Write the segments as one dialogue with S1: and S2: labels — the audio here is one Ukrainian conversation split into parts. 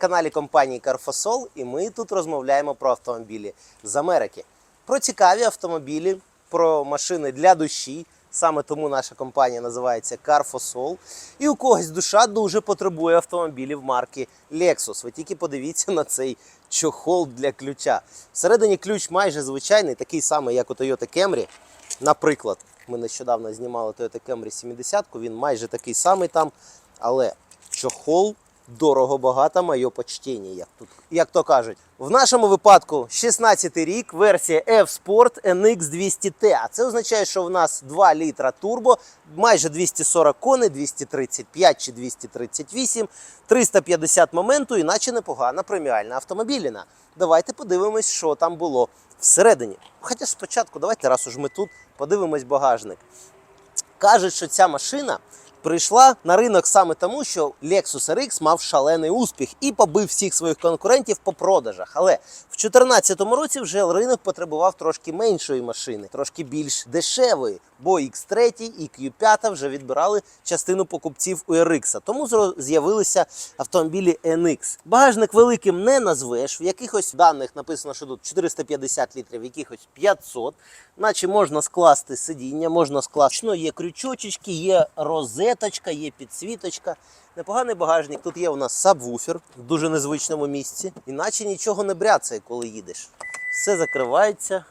S1: каналі компанії Carfosol і ми тут розмовляємо про автомобілі з Америки. Про цікаві автомобілі, про машини для душі. Саме тому наша компанія називається Carfosol. І у когось душа дуже потребує автомобілів марки Lexus. Ви тільки подивіться на цей чохол для ключа. Всередині ключ майже звичайний, такий самий, як у Toyota Camry. Наприклад, ми нещодавно знімали Toyota Camry 70, він майже такий самий там, але чохол дорого багато, моє почтення, як тут як то кажуть. В нашому випадку 16 рік, версія F-Sport NX 200T. А це означає, що в нас 2 літра турбо, майже 240 коней, 235 чи 238, 350 моменту, іначе непогана преміальна автомобіліна. Давайте подивимось, що там було всередині. Хоча спочатку, давайте, раз уж ми тут, подивимось багажник. Кажуть, що ця машина прийшла на ринок саме тому, що Lexus RX мав шалений успіх і побив всіх своїх конкурентів по продажах. Але в 2014 році вже ринок потребував трошки меншої машини, трошки більш дешевої, бо X3 і Q5 вже відбирали частину покупців у RX. Тому з'явилися автомобілі NX. Багажник великим не назвеш. В якихось даних написано, що тут 450 літрів, в якихось 500. Наче можна скласти сидіння, можна скласти. Є крючочки, є розеточка, є підсвіточка. Непоганий багажник. Тут є у нас сабвуфер в дуже незвичному місці. Іначе нічого не бряцає, коли їдеш. Все закривається,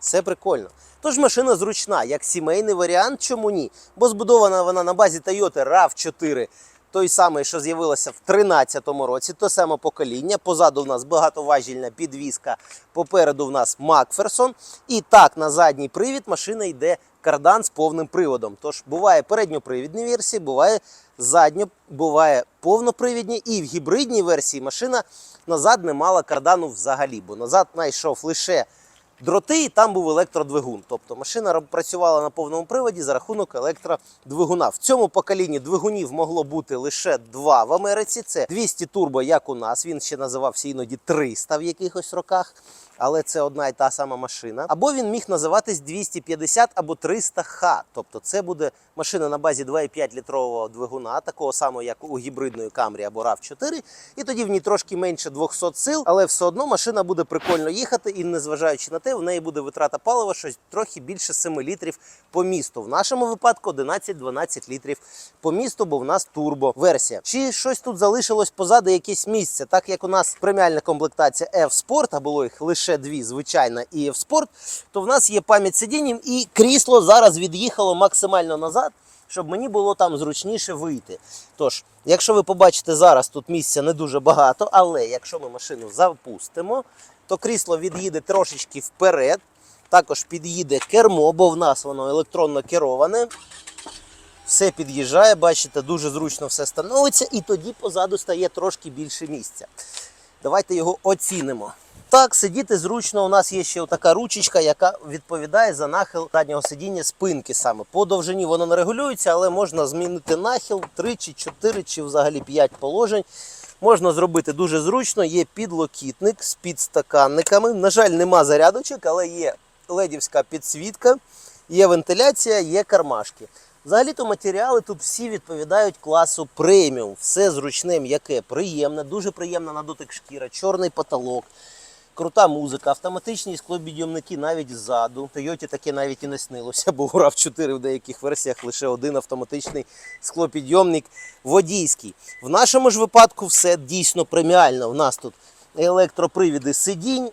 S1: все прикольно. Тож машина зручна, як сімейний варіант, чому ні? Бо збудована вона на базі Toyota RAV4, той самий, що з'явилася в 2013 році, то саме покоління. Позаду в нас багатоважільна підвізка, попереду в нас Макферсон. І так, на задній привід машина йде кардан з повним приводом. Тож буває передньопривідні версії, буває задньо, буває повнопривідні. І в гібридній версії машина назад не мала кардану взагалі, бо назад знайшов лише дроти, і там був електродвигун. Тобто машина працювала на повному приводі за рахунок електродвигуна. В цьому поколінні двигунів могло бути лише два в Америці. Це 200 турбо, як у нас. Він ще називався іноді 300 в якихось роках. Але це одна і та сама машина. Або він міг називатись 250 або 300 х Тобто це буде машина на базі 2,5 літрового двигуна, такого самого, як у гібридної Camry або RAV4. І тоді в ній трошки менше 200 сил, але все одно машина буде прикольно їхати, і незважаючи на те, в неї буде витрата палива щось трохи більше 7 літрів по місту. В нашому випадку 11-12 літрів по місту, бо в нас турбо версія. Чи щось тут залишилось позаду якесь місце, так як у нас преміальна комплектація F-Sport, а було їх лише дві, звичайна і F-Sport, то в нас є пам'ять сидінням, і крісло зараз від'їхало максимально назад. Щоб мені було там зручніше вийти. Тож, якщо ви побачите зараз, тут місця не дуже багато, але якщо ми машину запустимо, то крісло від'їде трошечки вперед. Також під'їде кермо, бо в нас воно електронно кероване. Все під'їжджає, бачите, дуже зручно все становиться, і тоді позаду стає трошки більше місця. Давайте його оцінимо. Так, сидіти зручно. У нас є ще така ручечка, яка відповідає за нахил заднього сидіння спинки саме. По довжині воно не регулюється, але можна змінити нахил 3 чи 4 чи взагалі 5 положень. Можна зробити дуже зручно. Є підлокітник з підстаканниками. На жаль, нема зарядочок, але є ледівська підсвітка, є вентиляція, є кармашки. Взагалі-то матеріали тут всі відповідають класу преміум. Все зручне, м'яке, приємне, дуже приємна на дотик шкіра, чорний потолок, крута музика, автоматичні склопідйомники навіть ззаду. Тойоті таке навіть і не снилося, бо у RAV4 в деяких версіях лише один автоматичний склопідйомник водійський. В нашому ж випадку все дійсно преміально. У нас тут електропривіди сидінь,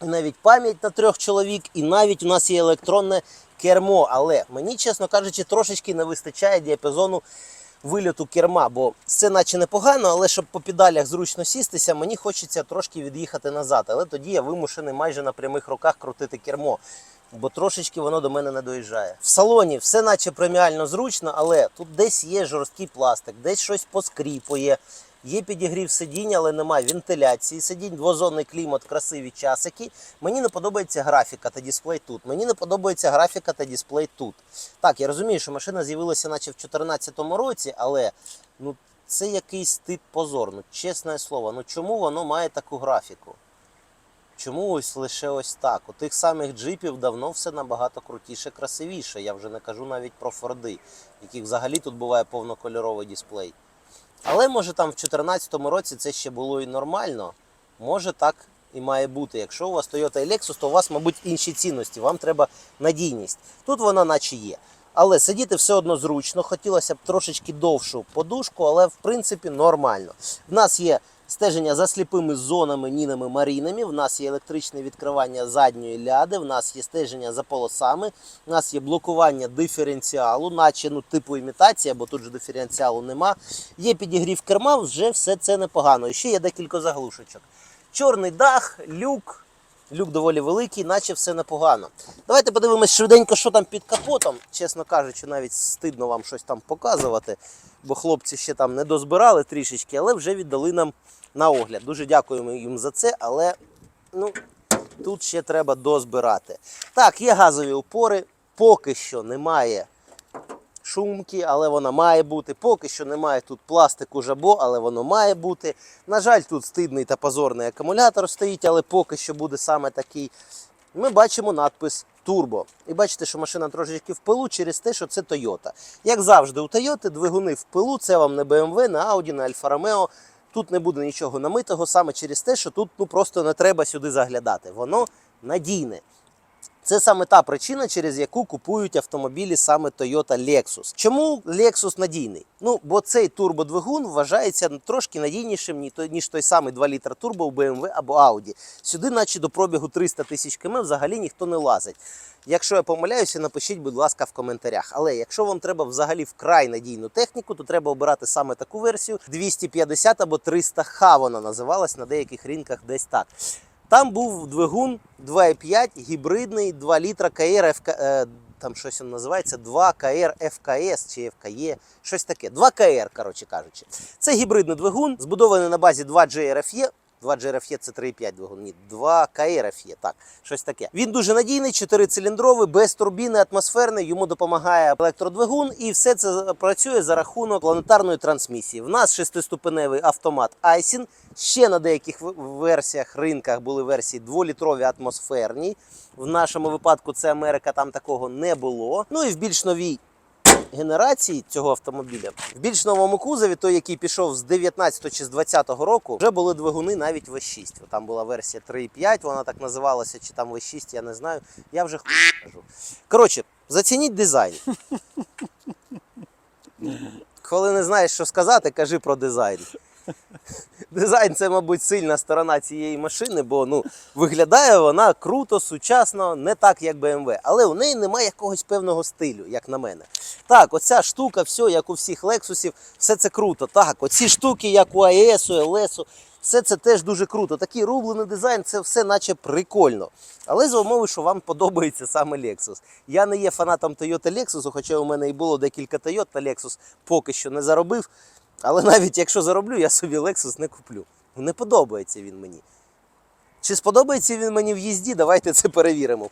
S1: навіть пам'ять на трьох чоловік, і навіть у нас є електронне кермо. Але мені, чесно кажучи, трошечки не вистачає діапазону вильоту керма, бо це наче непогано, але щоб по педалях зручно сістися, мені хочеться трошки від'їхати назад. Але тоді я вимушений майже на прямих руках крутити кермо. Бо трошечки воно до мене не доїжджає. В салоні все наче преміально зручно, але тут десь є жорсткий пластик, десь щось поскріпує. Є підігрів сидінь, але немає вентиляції сидінь, двозонний клімат, красиві часики. Мені не подобається графіка та дисплей тут. Мені не подобається графіка та дисплей тут. Так, я розумію, що машина з'явилася наче в 2014 році, але ну, це якийсь тип позор. Ну, чесне слово, ну чому воно має таку графіку? Чому ось лише ось так? У тих самих джипів давно все набагато крутіше, красивіше. Я вже не кажу навіть про Форди, яких взагалі тут буває повнокольоровий дисплей. Але може там в 2014 році це ще було і нормально. Може так і має бути. Якщо у вас Toyota і Lexus, то у вас, мабуть, інші цінності. Вам треба надійність. Тут вона наче є. Але сидіти все одно зручно. Хотілося б трошечки довшу подушку, але в принципі нормально. В нас є стеження за сліпими зонами, нінами, марінами. В нас є електричне відкривання задньої ляди. В нас є стеження за полосами. в нас є блокування диференціалу, наче ну, типу імітація, бо тут же диференціалу нема. Є підігрів керма, вже все це непогано. І ще є декілька заглушечок. Чорний дах, люк. Люк доволі великий, наче все непогано. Давайте подивимось швиденько, що там під капотом. Чесно кажучи, навіть стидно вам щось там показувати, бо хлопці ще там не дозбирали трішечки, але вже віддали нам на огляд. Дуже дякуємо їм за це, але ну, тут ще треба дозбирати. Так, є газові опори, поки що немає шумки, але вона має бути. Поки що немає тут пластику жабо, але воно має бути. На жаль, тут стидний та позорний акумулятор стоїть, але поки що буде саме такий. Ми бачимо надпис Турбо. І бачите, що машина трошечки в пилу через те, що це Toyota. Як завжди, у Toyota двигуни в пилу, це вам не BMW, не Audi, не Alfa Romeo. Тут не буде нічого намитого саме через те, що тут ну, просто не треба сюди заглядати. Воно надійне. Це саме та причина, через яку купують автомобілі саме Toyota Lexus. Чому Lexus надійний? Ну, бо цей турбодвигун вважається трошки надійнішим, ніж той самий 2 літра турбо у BMW або Audi. Сюди, наче до пробігу 300 тисяч км, взагалі ніхто не лазить. Якщо я помиляюся, напишіть, будь ласка, в коментарях. Але якщо вам треба взагалі вкрай надійну техніку, то треба обирати саме таку версію 250 або 300 Х вона називалась на деяких ринках десь так. Там був двигун 2,5 гібридний 2 літра КР ФК, е, там щось він називається 2 КР ФКС чи ФКЕ, щось таке. 2 КР, коротше кажучи. Це гібридний двигун, збудований на базі 2 GRFE. 2 GRFE це 3,5 двигун, ні, 2 KRFE, так, щось таке. Він дуже надійний, 4-циліндровий, без турбіни, атмосферний, йому допомагає електродвигун, і все це працює за рахунок планетарної трансмісії. В нас шестиступеневий автомат Айсін. Ще на деяких версіях, ринках були версії 2-літрові атмосферні. В нашому випадку це Америка, там такого не було. Ну і в більш новій генерації цього автомобіля в більш новому кузові, той, який пішов з 19 чи з 20 року, вже були двигуни навіть V6. Там була версія 3.5, вона так називалася, чи там V6, я не знаю. Я вже хуй кажу. Коротше, зацініть дизайн. Коли не знаєш, що сказати, кажи про дизайн. Дизайн це, мабуть, сильна сторона цієї машини, бо ну, виглядає вона круто, сучасно, не так, як BMW. Але у неї немає якогось певного стилю, як на мене. Так, оця штука, все, як у всіх Лексусів, все це круто. Так, оці штуки, як у АЕСу, LS, все це теж дуже круто. Такий рублений дизайн, це все наче прикольно. Але за умови, що вам подобається саме Lexus. Я не є фанатом Toyota Lexus, хоча у мене і було декілька Toyota Lexus, поки що не заробив. Але навіть якщо зароблю, я собі Lexus не куплю. Не подобається він мені. Чи сподобається він мені в їзді? Давайте це перевіримо.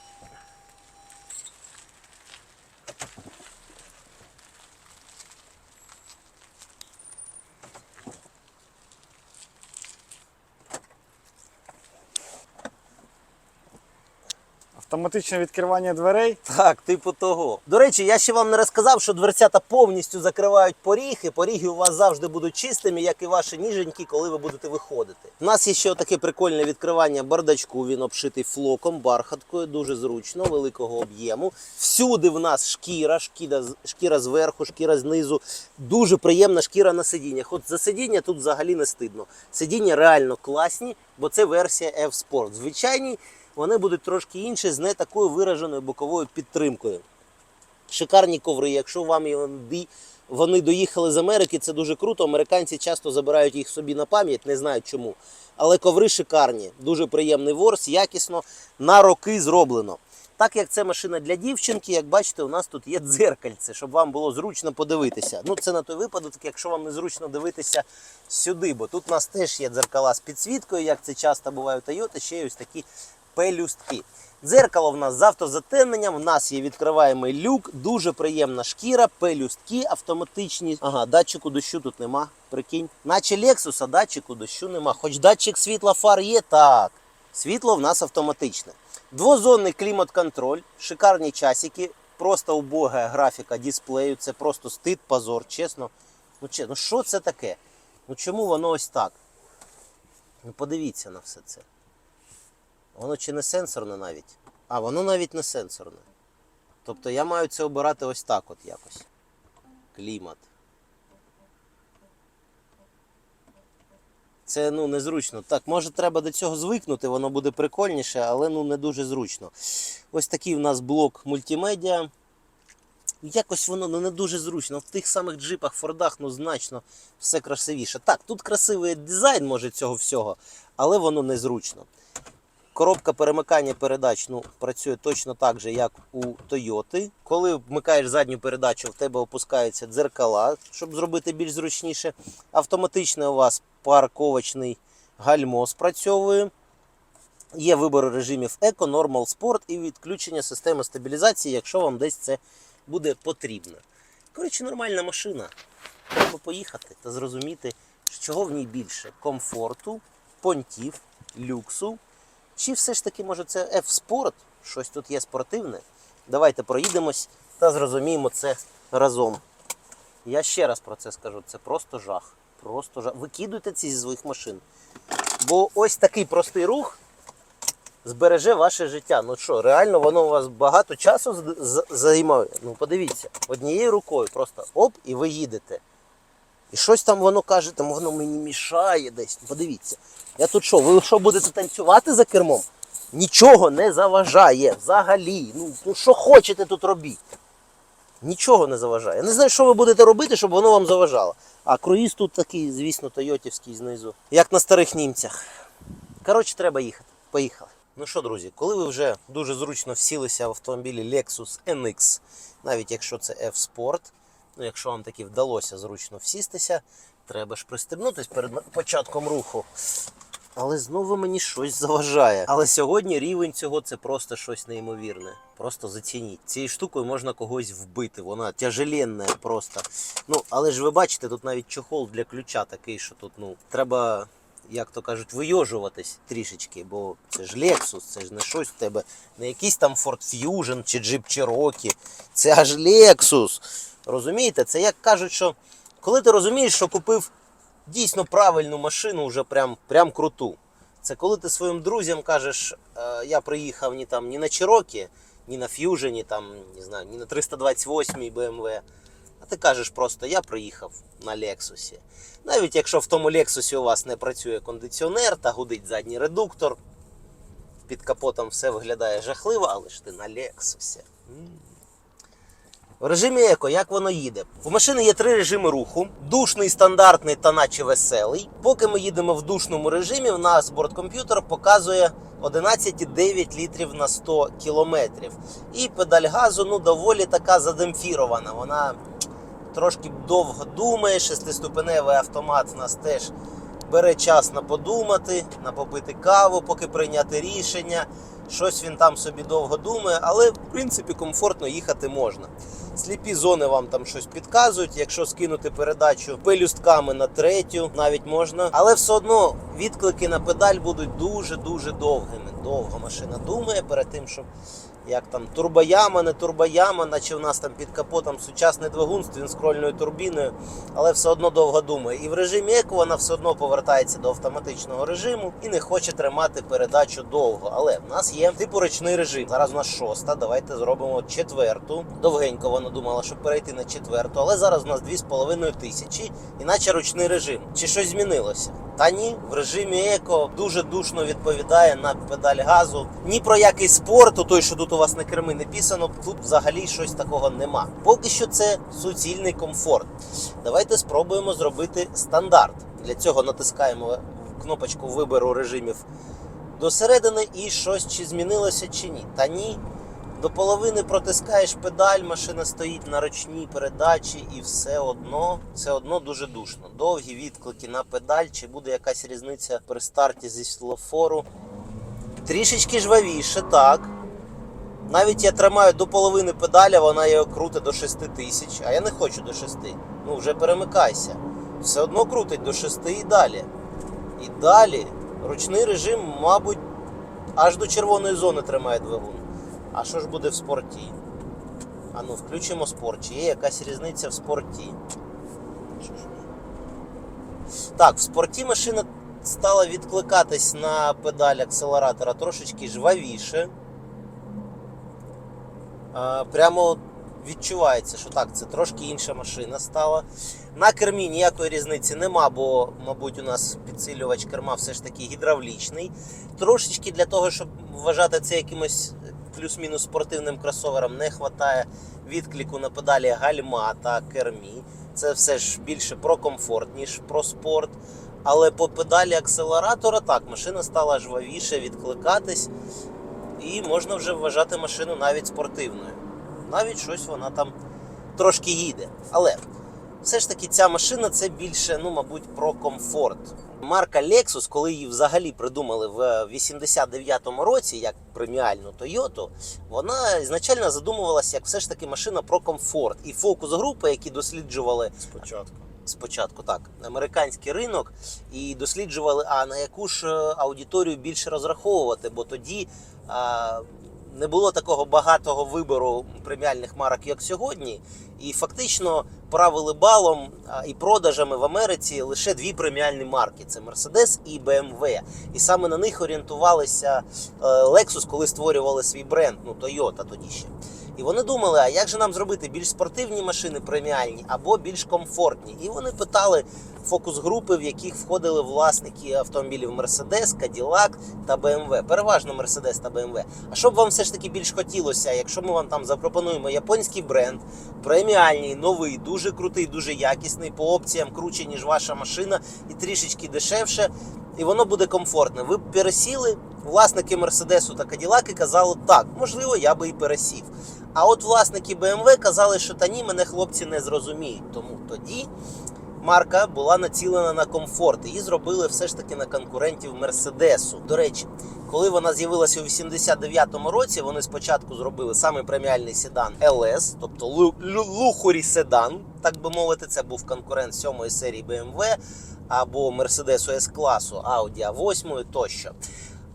S2: Автоматичне відкривання дверей.
S1: Так, типу того. До речі, я ще вам не розказав, що дверцята повністю закривають поріги. Поріги у вас завжди будуть чистими, як і ваші ніженьки, коли ви будете виходити. У нас є ще таке прикольне відкривання бардачку. Він обшитий флоком, бархаткою, дуже зручно, великого об'єму. Всюди в нас шкіра, шкіра, шкіра зверху, шкіра знизу. Дуже приємна шкіра на сидіннях. От за сидіння тут взагалі не стидно. Сидіння реально класні, бо це версія F-Sport. Звичайні вони будуть трошки інші з не такою вираженою боковою підтримкою. Шикарні коври. Якщо вам вони- доїхали з Америки, це дуже круто. Американці часто забирають їх собі на пам'ять, не знаю чому. Але коври шикарні, дуже приємний ворс, якісно на роки зроблено. Так як це машина для дівчинки, як бачите, у нас тут є дзеркальце, щоб вам було зручно подивитися. Ну, це на той випадок, якщо вам не зручно дивитися сюди, бо тут у нас теж є дзеркала з підсвіткою, як це часто буває у Toyota, ще й ось такі пелюстки. Дзеркало в нас з автозатемненням, в нас є відкриваємий люк, дуже приємна шкіра, пелюстки автоматичні. Ага, датчику дощу тут нема, прикинь. Наче Lexus, датчику дощу нема. Хоч датчик світла фар є, так. Світло в нас автоматичне. Двозонний клімат-контроль, шикарні часики, просто убога графіка дисплею, це просто стид, позор, чесно. Ну, чесно, що це таке? Ну чому воно ось так? Ну подивіться на все це. Воно чи не сенсорне навіть? А, воно навіть не сенсорне. Тобто я маю це обирати ось так от якось. Клімат. Це ну незручно. Так, може треба до цього звикнути, воно буде прикольніше, але ну не дуже зручно. Ось такий у нас блок мультимедіа. Якось воно ну, не дуже зручно. В тих самих джипах, фордах, ну значно все красивіше. Так, тут красивий дизайн може цього всього, але воно незручно. Коробка перемикання передач ну, працює точно так же, як у Toyota. Коли вмикаєш задню передачу, в тебе опускаються дзеркала, щоб зробити більш зручніше. Автоматично у вас парковочний гальмо спрацьовує. Є вибір режимів Eco, Normal, Sport і відключення системи стабілізації, якщо вам десь це буде потрібно. Коротше, нормальна машина. Треба поїхати та зрозуміти, чого в ній більше: комфорту, понтів, люксу. Чи все ж таки, може, це F-Sport? Щось тут є спортивне. Давайте проїдемось та зрозуміємо це разом. Я ще раз про це скажу: це просто жах. Просто жах. Викидуйте ці зі своїх машин. Бо ось такий простий рух збереже ваше життя. Ну що, реально воно у вас багато часу займає. Ну подивіться, однією рукою просто оп, і ви їдете. І щось там воно каже, там воно мені мішає десь. Подивіться. Я тут що, ви що будете танцювати за кермом? Нічого не заважає взагалі. Ну, ну що хочете тут робіть. Нічого не заважає. Я не знаю, що ви будете робити, щоб воно вам заважало. А круїз тут такий, звісно, тойотівський знизу. Як на старих німцях. Коротше, треба їхати. Поїхали. Ну що, друзі, коли ви вже дуже зручно всілися в автомобілі Lexus NX, навіть якщо це F-Sport, ну якщо вам таки вдалося зручно всістися, треба ж пристебнутись перед початком руху. Але знову мені щось заважає. Але сьогодні рівень цього це просто щось неймовірне. Просто зацініть. Цією штукою можна когось вбити. Вона тяжеленна просто. Ну, але ж ви бачите, тут навіть чохол для ключа такий, що тут ну треба, як то кажуть, вийожуватись трішечки, бо це ж Lexus, це ж не щось в тебе, не якийсь там Ford Fusion чи Jeep Cherokee. Це аж Lexus. Розумієте? Це як кажуть, що коли ти розумієш, що купив дійсно правильну машину, вже прям, прям круту. Це коли ти своїм друзям кажеш, е, я приїхав ні там ні на Cherokee, ні на Fusion, там, ні на 328 BMW. А ти кажеш просто, я приїхав на Лексусі. Навіть якщо в тому Лексусі у вас не працює кондиціонер та гудить задній редуктор, під капотом все виглядає жахливо, але ж ти на Лексусі. В режимі еко, як воно їде? У машини є три режими руху: душний, стандартний та наче веселий. Поки ми їдемо в душному режимі, в нас борткомп'ютер показує 11,9 літрів на 100 кілометрів. І педаль газу ну, доволі така задемпфірована. Вона трошки довго думає. Шестиступеневий автомат в нас теж бере час на подумати, на попити каву, поки прийняти рішення. Щось він там собі довго думає, але в принципі комфортно їхати можна. Сліпі зони вам там щось підказують. Якщо скинути передачу пелюстками на третю, навіть можна. Але все одно відклики на педаль будуть дуже-дуже довгими. Довго машина думає перед тим, щоб як там турбояма, не турбояма, наче в нас там під капотом сучасний двигун з твінскрольною турбіною, але все одно довго думає. І в режимі еко вона все одно повертається до автоматичного режиму і не хоче тримати передачу довго. Але в нас є типу ручний режим. Зараз у нас шоста. Давайте зробимо четверту. Довгенько вона думала, щоб перейти на четверту, але зараз у нас 2,5 тисячі, іначе ручний режим. Чи щось змінилося? Та ні, в режимі еко дуже душно відповідає на педаль газу. Ні про який спорт, той, що тут у вас на керми не писано, тут взагалі щось такого нема. Поки що це суцільний комфорт. Давайте спробуємо зробити стандарт. Для цього натискаємо кнопочку вибору режимів до середини і щось чи змінилося чи ні. Та ні. До половини протискаєш педаль, машина стоїть на ручній передачі, і все одно все одно дуже душно. Довгі відклики на педаль, чи буде якась різниця при старті зі світлофору. Трішечки жвавіше, так. Навіть я тримаю до половини педаля, вона його крутить до 6 тисяч, а я не хочу до 6. Ну вже перемикайся. Все одно крутить до 6 і далі. І далі ручний режим, мабуть, аж до червоної зони тримає двигун. А що ж буде в спорті? А ну, включимо спорт. Чи є якась різниця в спорті? Так, в спорті машина стала відкликатись на педаль акселератора трошечки жвавіше. Прямо відчувається, що так, це трошки інша машина стала. На кермі ніякої різниці нема, бо, мабуть, у нас підсилювач керма все ж таки гідравлічний. Трошечки для того, щоб вважати це якимось плюс-мінус спортивним кросовером, не вистачає відклику на педалі гальма та кермі. Це все ж більше про комфорт, ніж про спорт. Але по педалі акселератора так, машина стала жвавіше відкликатись, і можна вже вважати машину навіть спортивною. Навіть щось вона там трошки їде. Але все ж таки ця машина це більше, ну, мабуть, про комфорт. Марка Lexus, коли її взагалі придумали в 89-му році як преміальну Toyota, вона ізначально задумувалася як все ж таки машина про комфорт. І фокус групи, які досліджували
S2: Спочатку.
S1: спочатку так американський ринок і досліджували, а на яку ж е, аудиторію більше розраховувати, бо тоді не було такого багатого вибору преміальних марок, як сьогодні, і фактично правили балом і продажами в Америці лише дві преміальні марки: це Mercedes і BMW. І саме на них орієнтувалися е, Lexus, коли створювали свій бренд, ну Toyota тоді ще. І вони думали, а як же нам зробити більш спортивні машини преміальні або більш комфортні? І вони питали фокус-групи, в яких входили власники автомобілів Mercedes, Cadillac та BMW. Переважно Mercedes та BMW. А що б вам все ж таки більш хотілося, якщо ми вам там запропонуємо японський бренд, преміальний, новий, дуже крутий, дуже якісний, по опціям круче, ніж ваша машина, і трішечки дешевше, і воно буде комфортне. Ви б пересіли, власники Мерседесу та Каділаки казали, так, можливо, я би і пересів. А от власники BMW казали, що та ні, мене хлопці не зрозуміють. Тому тоді марка була націлена на комфорт. Її зробили все ж таки на конкурентів Мерседесу. До речі, коли вона з'явилася у 89-му році, вони спочатку зробили саме преміальний седан LS, тобто лу- лухурі седан, так би мовити, це був конкурент сьомої серії BMW або Mercedes S класу, Audi A8 тощо.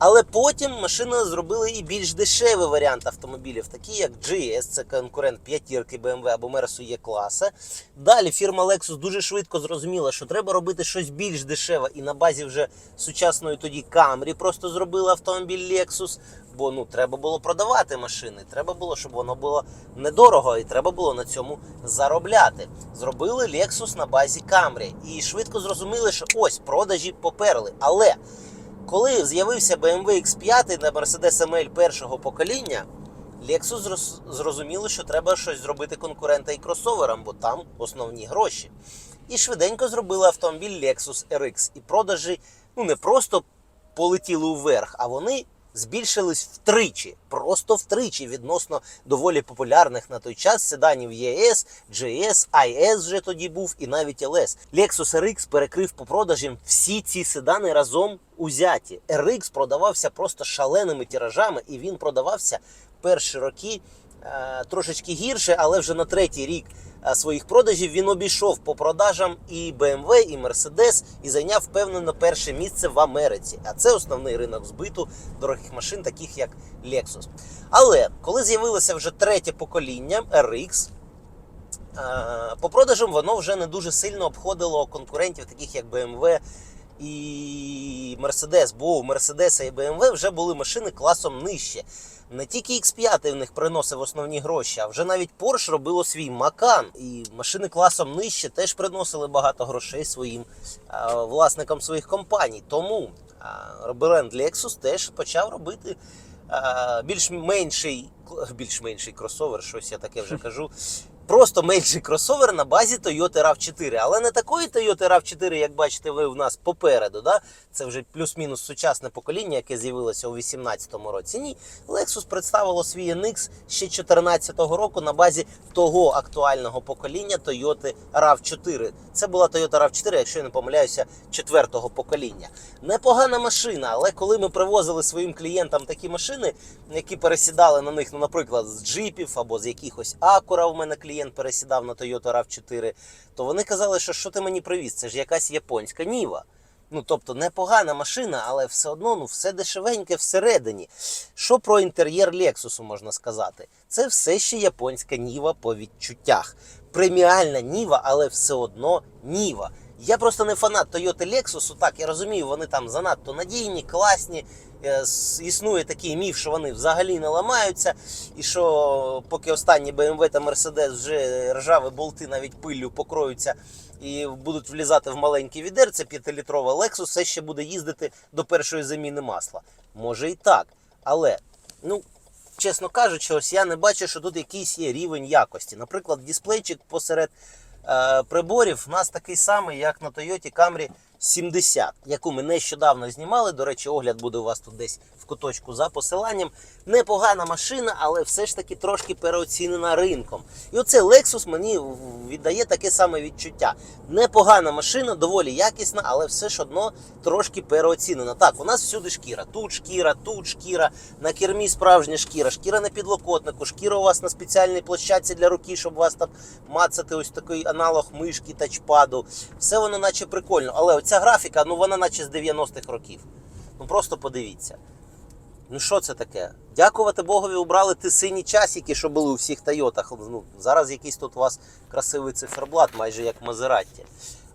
S1: Але потім машини зробили і більш дешевий варіант автомобілів, такі як GS, це конкурент п'ятірки BMW або Mersu E-класа. Далі фірма Lexus дуже швидко зрозуміла, що треба робити щось більш дешеве, і на базі вже сучасної тоді Camry просто зробили автомобіль Lexus. Бо ну треба було продавати машини, треба було, щоб воно було недорого, і треба було на цьому заробляти. Зробили Lexus на базі Camry і швидко зрозуміли, що ось продажі поперли. Але коли з'явився BMW X5 на Mercedes ML першого покоління, Lexus зрозуміло, що треба щось зробити конкурента і кросоверам, бо там основні гроші. І швиденько зробили автомобіль Lexus RX. І продажі ну не просто полетіли вверх, а вони збільшились втричі, просто втричі відносно доволі популярних на той час седанів ЄС, GS, IS вже тоді був і навіть LS. Lexus RX перекрив по продажам всі ці седани разом узяті. RX продавався просто шаленими тиражами, і він продавався перші роки е, трошечки гірше, але вже на третій рік своїх продажів він обійшов по продажам і BMW, і Mercedes, і зайняв впевнено перше місце в Америці. А це основний ринок збиту дорогих машин, таких як Lexus. Але коли з'явилося вже третє покоління RX, е, по продажам воно вже не дуже сильно обходило конкурентів, таких як BMW і Mercedes, бо у Mercedes і BMW вже були машини класом нижче. Не тільки X5 в них приносив основні гроші, а вже навіть Porsche робило свій Macan. І машини класом нижче теж приносили багато грошей своїм а, власникам своїх компаній. Тому а, бренд Lexus теж почав робити більш-менший, більш-менший кросовер, щось я таке вже кажу. Просто менший кросовер на базі Toyota RAV4. Але не такої Toyota RAV4, як бачите ви в нас попереду. Да? Це вже плюс-мінус сучасне покоління, яке з'явилося у 2018 році. Ні, Lexus представило свій NX ще 2014 року на базі того актуального покоління Toyota RAV4. Це була Toyota RAV4, якщо я не помиляюся, четвертого покоління. Непогана машина, але коли ми привозили своїм клієнтам такі машини, які пересідали на них, ну, наприклад, з джипів або з якихось Акура, у мене клієнт пересідав на Toyota RAV4, то вони казали, що що ти мені привіз? Це ж якась японська Ніва. Ну, тобто непогана машина, але все одно ну, все дешевеньке всередині. Що про інтер'єр Лексусу можна сказати? Це все ще японська Ніва по відчуттях. Преміальна Ніва, але все одно Ніва. Я просто не фанат Toyota Lexus. Так, я розумію, вони там занадто надійні, класні. Е, Існує такий міф, що вони взагалі не ламаються, і що поки останні BMW та Mercedes вже ржаві болти навіть пиллю покроються і будуть влізати в маленький відерце 5-літрове Lexus все ще буде їздити до першої заміни масла. Може і так. Але, ну, чесно кажучи, ось я не бачу, що тут якийсь є рівень якості. Наприклад, дисплейчик посеред приборів. У нас такий самий, як на Toyota Camry 70, яку ми нещодавно знімали. До речі, огляд буде у вас тут десь в куточку за посиланням. Непогана машина, але все ж таки трошки переоцінена ринком. І оце Lexus мені віддає таке саме відчуття. Непогана машина, доволі якісна, але все ж одно трошки переоцінена. Так, у нас всюди шкіра. Тут шкіра, тут шкіра, на кермі справжня шкіра, шкіра на підлокотнику, шкіра у вас на спеціальній площадці для руки, щоб вас там мацати ось такий аналог мишки, тачпаду. Все воно наче прикольно. Але оця графіка, ну вона наче з 90-х років. Ну просто подивіться. Ну що це таке? Дякувати Богові, убрали ті сині часики, що були у всіх Тойотах. Ну, зараз якийсь тут у вас красивий циферблат, майже як Мазератті.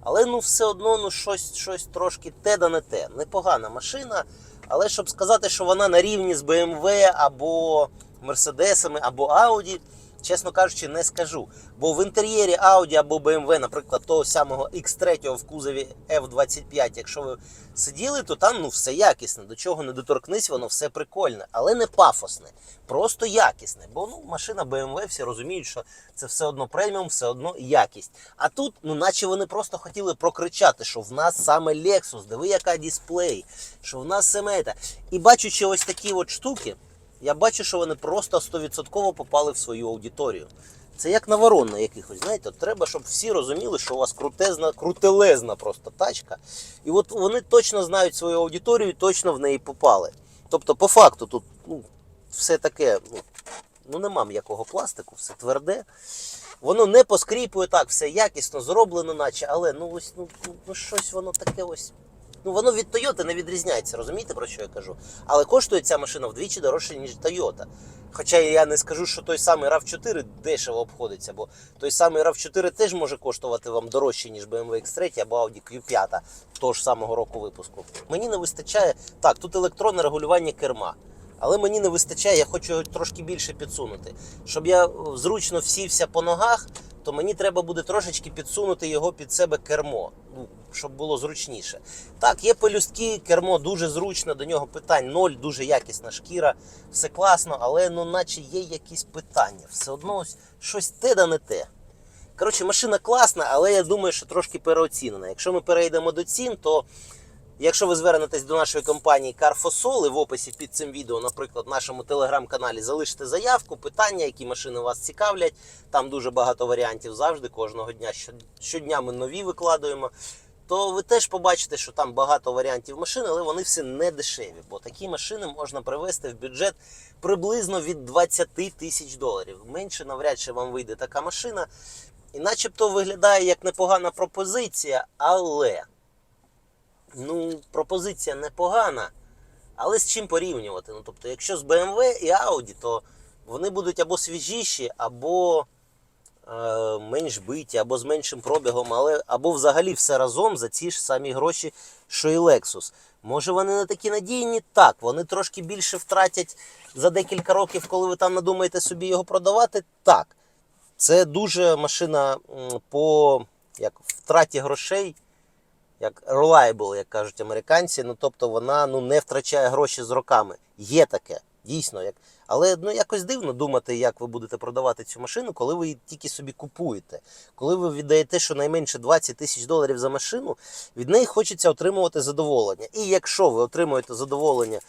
S1: Але ну все одно ну, щось, щось трошки те да не те. Непогана машина. Але щоб сказати, що вона на рівні з BMW або Мерседесами, або Audi, чесно кажучи, не скажу. Бо в інтер'єрі Audi або BMW, наприклад, того самого X3 в кузові F25, якщо ви сиділи, то там ну все якісне. До чого не доторкнись, воно все прикольне, але не пафосне, просто якісне. Бо ну машина BMW, всі розуміють, що це все одно преміум, все одно якість. А тут, ну наче вони просто хотіли прокричати, що в нас саме Lexus, диви, яка дисплей, що в нас саме це. І бачучи ось такі от штуки, я бачу, що вони просто 100% попали в свою аудиторію. Це як на ворон на якихось, знаєте, треба, щоб всі розуміли, що у вас крутезна, крутелезна просто тачка. І от вони точно знають свою аудиторію, точно в неї попали. Тобто, по факту, тут ну, все таке, ну, ну нема м'якого пластику, все тверде. Воно не поскріпує так, все якісно зроблено, наче, але ну ось ну, ну, ну щось воно таке ось. Ну воно від Toyota не відрізняється, розумієте про що я кажу? Але коштує ця машина вдвічі дорожче, ніж Toyota. Хоча я не скажу, що той самий RAV4 дешево обходиться, бо той самий RAV4 теж може коштувати вам дорожче, ніж BMW X3 або Audi Q5 того ж самого року випуску. Мені не вистачає. Так, тут електронне регулювання керма. Але мені не вистачає, я хочу його трошки більше підсунути. Щоб я е, зручно всівся по ногах, то мені треба буде трошечки підсунути його під себе кермо, ну, щоб було зручніше. Так, є пелюстки, кермо дуже зручно, до нього питань ноль, дуже якісна шкіра, все класно, але ну, наче є якісь питання. Все одно ось щось те да не те. Коротше, машина класна, але я думаю, що трошки переоцінена. Якщо ми перейдемо до цін, то Якщо ви звернетесь до нашої компанії Carfosol і в описі під цим відео, наприклад, в нашому телеграм-каналі залишите заявку, питання, які машини вас цікавлять. Там дуже багато варіантів завжди, кожного дня. Щодня ми нові викладуємо. То ви теж побачите, що там багато варіантів машин, але вони всі не дешеві. Бо такі машини можна привести в бюджет приблизно від 20 тисяч доларів. Менше навряд чи вам вийде така машина. І начебто виглядає як непогана пропозиція, але. Ну, пропозиція непогана, але з чим порівнювати? Ну, тобто, якщо з BMW і Audi, то вони будуть або свіжіші, або менш биті, або з меншим пробігом, але або взагалі все разом за ті ж самі гроші, що і Lexus. Може, вони не такі надійні? Так, вони трошки більше втратять за декілька років, коли ви там надумаєте собі його продавати? Так. Це дуже машина по як, втраті грошей як reliable, як кажуть американці. Ну тобто вона ну не втрачає гроші з роками. Є таке, дійсно. Як... Але ну якось дивно думати, як ви будете продавати цю машину, коли ви її тільки собі купуєте. Коли ви віддаєте щонайменше 20 тисяч доларів за машину, від неї хочеться отримувати задоволення. І якщо ви отримуєте задоволення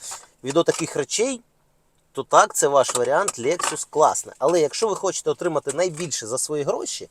S1: від отаких речей. То так, це ваш варіант Lexus класне. Але якщо ви хочете отримати найбільше за свої гроші,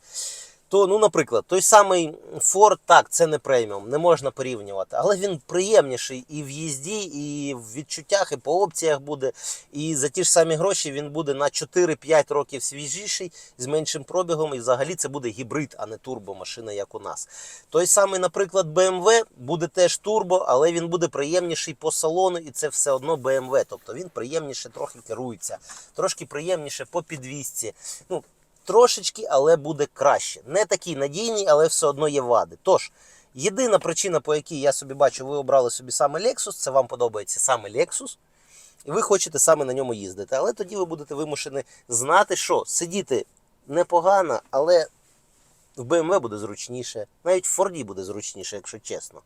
S1: то, ну, наприклад, той самий Ford, так, це не преміум, не можна порівнювати, але він приємніший і в їзді, і в відчуттях, і по опціях буде. І за ті ж самі гроші він буде на 4-5 років свіжіший, з меншим пробігом, і взагалі це буде гібрид, а не турбомашина, як у нас. Той самий, наприклад, BMW буде теж турбо, але він буде приємніший по салону, і це все одно BMW. Тобто він приємніше трохи керується, трошки приємніше по підвісці. Ну, трошечки, але буде краще. Не такий надійний, але все одно є вади. Тож, Єдина причина, по якій я собі бачу, ви обрали собі саме Lexus, це вам подобається саме Lexus, і ви хочете саме на ньому їздити. Але тоді ви будете вимушені знати, що сидіти непогано, але в BMW буде зручніше, навіть в Ford буде зручніше, якщо чесно.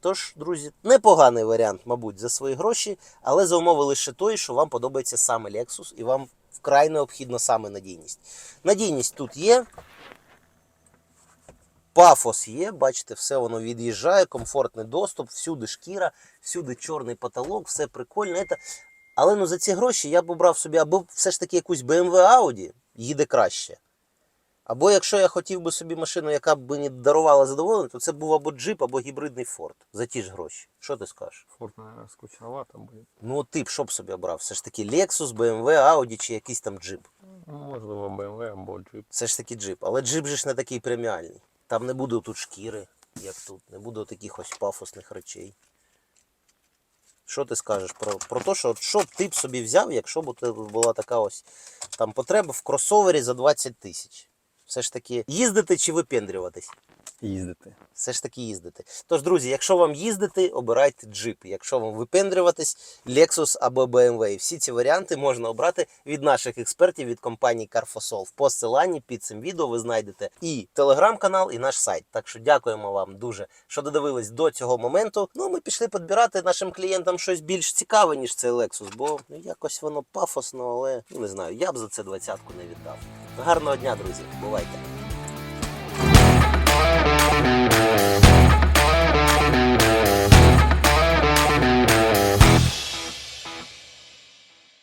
S1: Тож, друзі, непоганий варіант, мабуть, за свої гроші, але за умови лише той, що вам подобається саме Lexus і вам вкрай необхідна саме надійність. Надійність тут є. Пафос є, бачите, все воно від'їжджає, комфортний доступ, всюди шкіра, всюди чорний потолок, все прикольно. Це... Але ну, за ці гроші я б обрав собі або все ж таки якусь BMW Audi, їде краще. Або якщо я хотів би собі машину, яка б мені дарувала задоволення, то це був або джип, або гібридний Ford за ті ж гроші. Що ти скажеш?
S2: Форт, наверное, скучновато буде.
S1: Ну, ти б що б собі обрав? Все ж таки Lexus, BMW, Audi чи якийсь там джип.
S2: Ну, Можливо, BMW або джип.
S1: Все ж таки джип. Але джип же ж не такий преміальний. Там не буде тут шкіри, як тут, не буде таких ось пафосних речей. Що ти скажеш про, про те, що що б ти б собі взяв, якщо б у тебе була така ось там потреба в кросовері за 20 тисяч? Все ж таки їздити чи випендрюватись?
S2: Їздити.
S1: все ж таки їздити. Тож, друзі, якщо вам їздити, обирайте джип. Якщо вам випендрюватись, Lexus або BMW. Всі ці варіанти можна обрати від наших експертів від компанії Carfosol. В посиланні під цим відео ви знайдете і телеграм-канал, і наш сайт. Так що дякуємо вам дуже, що додивились до цього моменту. Ну, ми пішли підбирати нашим клієнтам щось більш цікаве, ніж цей Lexus, бо ну, якось воно пафосно, але ну, не знаю, я б за це двадцятку не віддав. Гарного дня, друзі. Бувайте!